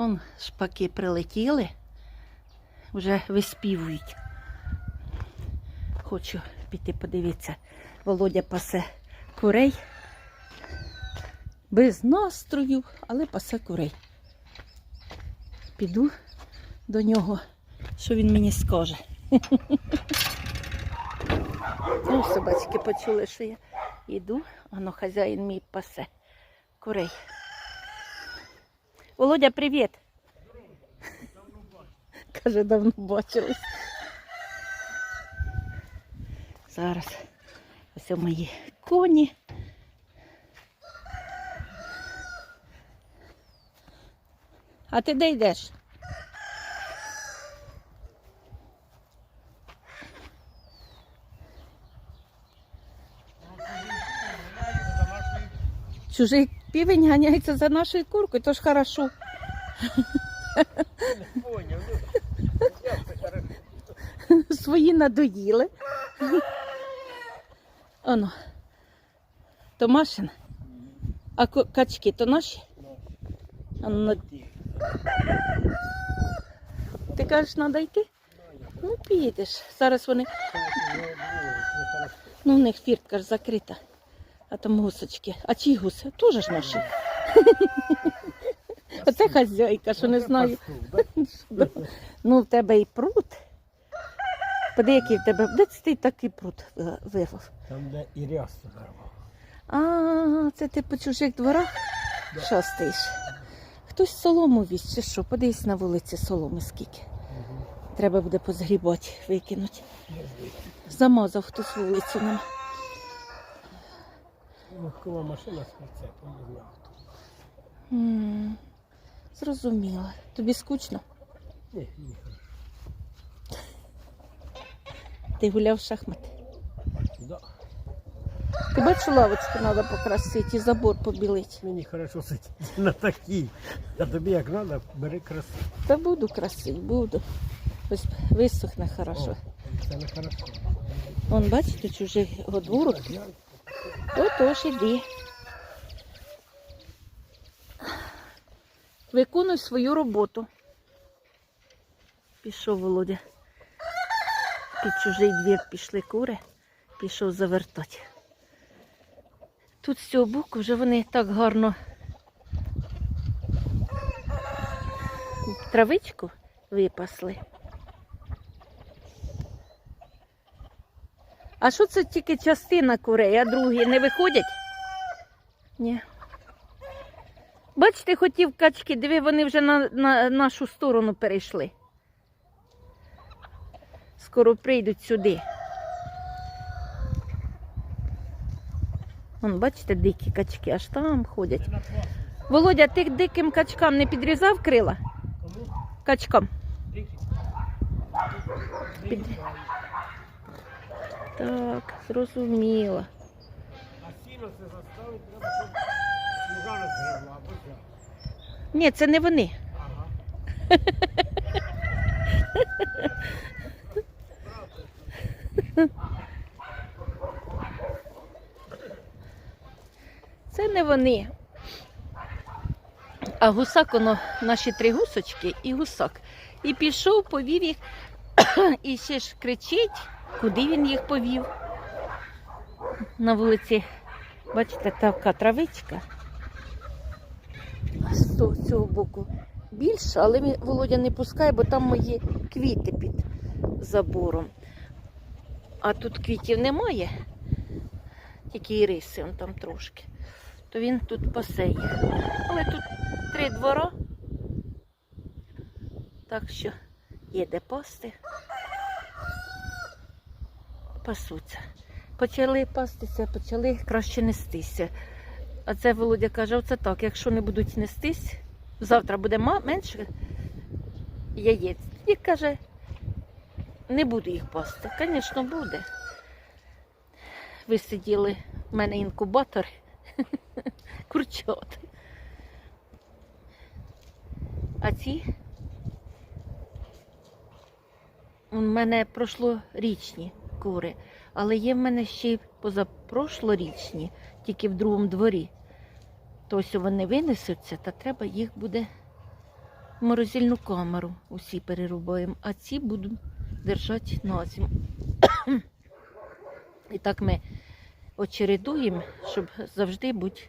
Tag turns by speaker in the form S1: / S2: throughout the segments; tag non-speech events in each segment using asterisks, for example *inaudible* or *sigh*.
S1: Он шпаки прилетіли, вже виспівують. Хочу піти подивитися. Володя пасе курей. Без настрою, але пасе курей. Піду до нього, що він мені скаже. Ну, собачки почули, що я йду, воно хазяїн мій пасе курей. Володя, привіт. *laughs* Каже, давно бачились. Зараз ось мої коні. А ти де йдеш? Чужий півень ганяється за нашою куркою, то ж хорошо.
S2: Ну.
S1: Свої надоїли. Оно. То Машин. А качки то наші? Ану, на- Ти кажеш, треба йти? Ну, підеш. Зараз вони. Ну, в них фіртка ж закрита. А там гусочки. А чиї гуси? Теж ж наші. *laughs* Оце хазяйка, що не знаю. *laughs* Ну, в тебе і пруд. Поди, який в тебе. Де це ти такий пруд е, вивав?
S2: Там, де і рясу зарвав.
S1: А, це ти по чужих дворах
S2: Да.
S1: шастаєш. Хтось солому віз чи що? Подивись на вулиці соломи скільки. Треба буде позгрібати, викинути. Замазав хтось вулицю нам.
S2: Легкова машина з прицепом, не знав. хто.
S1: М, Зрозуміла. Тобі скучно?
S2: Ні, ні, хорошо.
S1: Ти гуляв в шахмати.
S2: Да.
S1: Ти бачу, лавочку треба покрасити і забор побілити.
S2: Мені хорошо сидіти *laughs* на такій. А тобі як треба, бери красу.
S1: Та буду красити, буду. Ось висохне хорошо.
S2: О, це не хорошо.
S1: Вон, бачите, чужих двору. Отож, іди. Виконуй свою роботу. Пішов Володя. Під чужий двір пішли кури, пішов завертати. Тут з цього боку вже вони так гарно травичку випасли. А що це тільки частина курей, а другі не виходять? Ні. Бачите, хотів качки, диви, вони вже на, на нашу сторону перейшли. Скоро прийдуть сюди. Вон, бачите, дикі качки, аж там ходять. Володя, ти диким качкам не підрізав крила? Качкам. Під- Так, зрозуміло.
S2: А сіно це заставить, треба.
S1: Ні, це не вони.
S2: Ага.
S1: Це не вони. А гусак, воно наші три гусочки і гусак. І пішов, повів їх, *coughs* і ще ж кричить, куди він їх повів. На вулиці, бачите, така травичка. З цього боку більше, але Володя не пускає, бо там мої квіти під забором. А тут квітів немає, тільки іриси он там трошки. То він тут пасе. Але тут три двора. Так що є де пасти. Пасуться. Почали пастися, почали краще нестися. А це Володя каже, оце так, якщо не будуть нестись, завтра буде менше яєць. Тоді каже, не буду їх пасти. Звісно, буде. Висиділи в мене інкубатор *laughs* курчат. А ці у мене прошлорічні кури, але є в мене ще й позапрошлорічні, тільки в другому дворі. То ось вони винесуться, та треба їх буде в морозильну камеру усі перерубаємо, а ці будуть держати на зиму. І так ми очередуємо, щоб завжди бути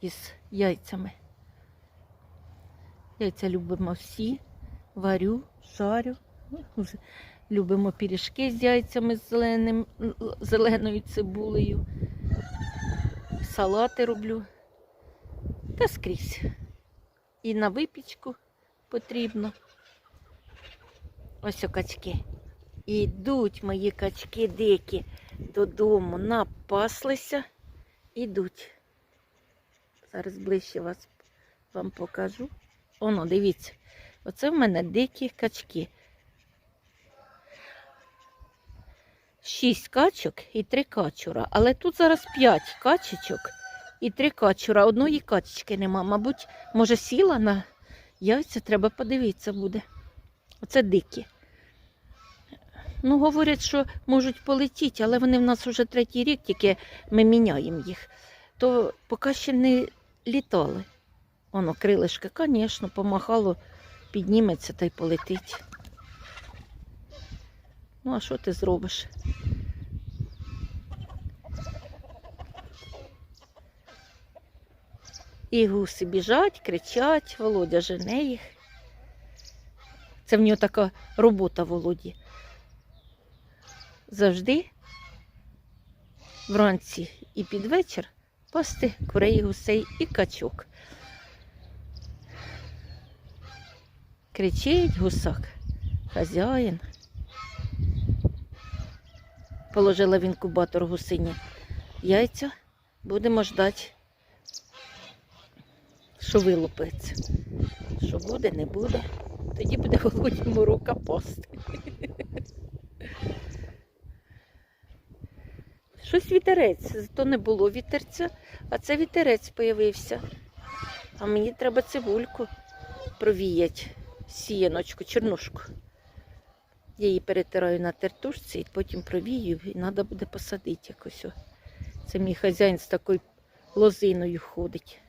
S1: із яйцями. Яйця любимо всі, варю, жарю. Любимо пиріжки з яйцями з зеленим, зеленою цибулею. Салати роблю. Та скрізь. І на випічку потрібно. Ось о качки. Ідуть мої качки дикі додому, напаслися, ідуть. Зараз ближче вас вам покажу. Оно, дивіться, оце в мене дикі качки. Шість качок і три качура. Але тут зараз п'ять качечок і три качура. Одної качечки нема. Мабуть, може, сіла на яйця, треба подивитися буде. Оце дикі. Ну, говорять, що можуть полетіти, але вони в нас вже третій рік, тільки ми міняємо їх. То поки ще не літали. Воно крилишки, звісно, помахало, підніметься та й полетить. Ну, а що ти зробиш? І гуси біжать, кричать, Володя жене їх. Це в нього така робота Володі. Завжди вранці і під вечір пасти курей, гусей і качок. Кричить гусак, хазяїн. Положила в інкубатор гусині яйця, будемо ждати, що вилупиться. Що буде, не буде. Тоді буде Володі морока пасти. Щось вітерець, зато не було вітерця, а це вітерець появився. А мені треба цибульку провіяти, сіяночку, чорнушку. Я її перетираю на тертушці і потім провію, і треба буде посадити якось. Це мій хазяїн з такою лозиною ходить.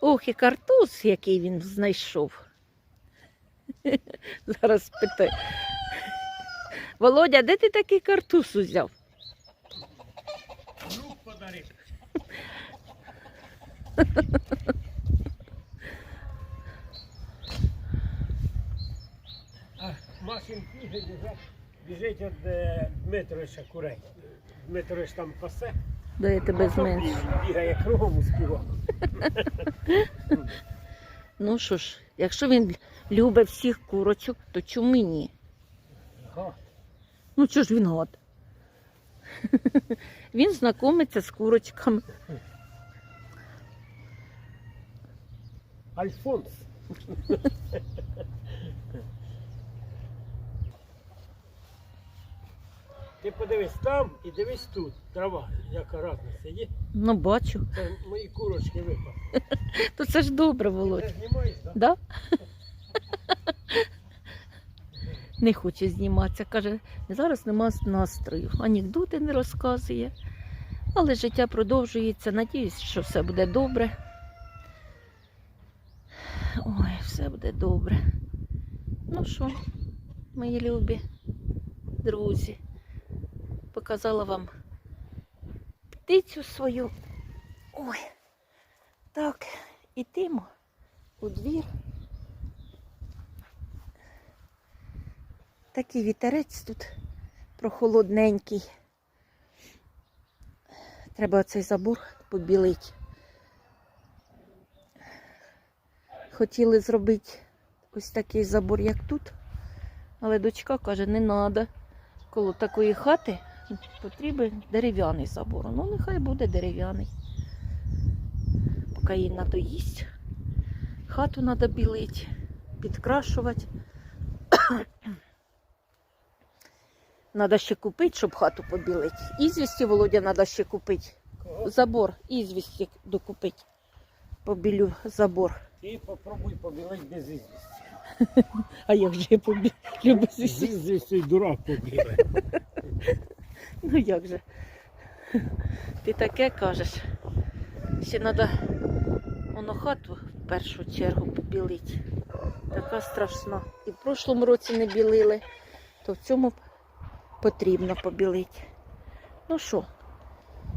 S1: Ох, і картуз, який він знайшов. *laughs* Зараз питаю. Володя, де ти такий картуз узяв?
S2: Друг подарив. *laughs* А Машин книги біжать, біжить від е, Дмитровича курей. Дмитрович там пасе,
S1: Да я тебе зменшу.
S2: бігає, кругом у співок.
S1: Ну що ж, якщо він любить всіх курочок, то чому ні? Ну чого ж він гад? Він знайомиться з курочками.
S2: Альфонс. Ти подивись там і дивись тут. Трава, яка разниця є.
S1: Ну, бачу.
S2: Це мої курочки випали. *laughs*
S1: То це ж добре,
S2: Ти
S1: Володь.
S2: знімаєш, так?
S1: Да? *laughs* Не хоче зніматися. Каже, зараз нема настрою. Анекдоти не розказує. Але життя продовжується. Надіюсь, що все буде добре. Ой, все буде добре. Ну що, мої любі друзі, показала вам птицю свою. Ой, так, ідемо у двір. Такий вітерець тут прохолодненький. Треба цей забор побілити. Хотіли зробити ось такий забор, як тут, але дочка каже, не треба. Коло такої хати потрібен дерев'яний забор. Ну, нехай буде дерев'яний. Поки їй надоїсть. Хату треба білити, підкрашувати. *coughs* Треба ще купити, щоб хату побілити. Ізвісті, Володя, треба ще купити. Забор, ізвісті докупити. Побілю забор.
S2: І попробуй побілити без ізвісті. *laughs*
S1: А як же я побілю без
S2: З
S1: ізвісті?
S2: ізвістю дурак побіле. *laughs*
S1: Ну як же? Ти таке кажеш. Ще треба воно хату в першу чергу побілить. Така страшна. І в прошлому році не білили, то в цьому потрібно побілити. Ну що,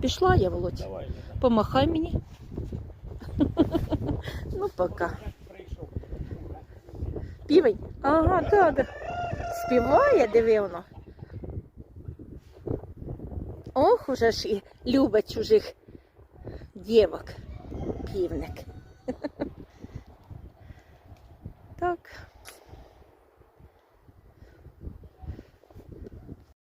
S1: пішла я, Володь?
S2: Давай,
S1: Помахай мені. Ну, пока. Півень? Ага, так. Да. Співає, диви воно. Ох, уже ж і любить чужих дівок. Півник. *laughs* Так.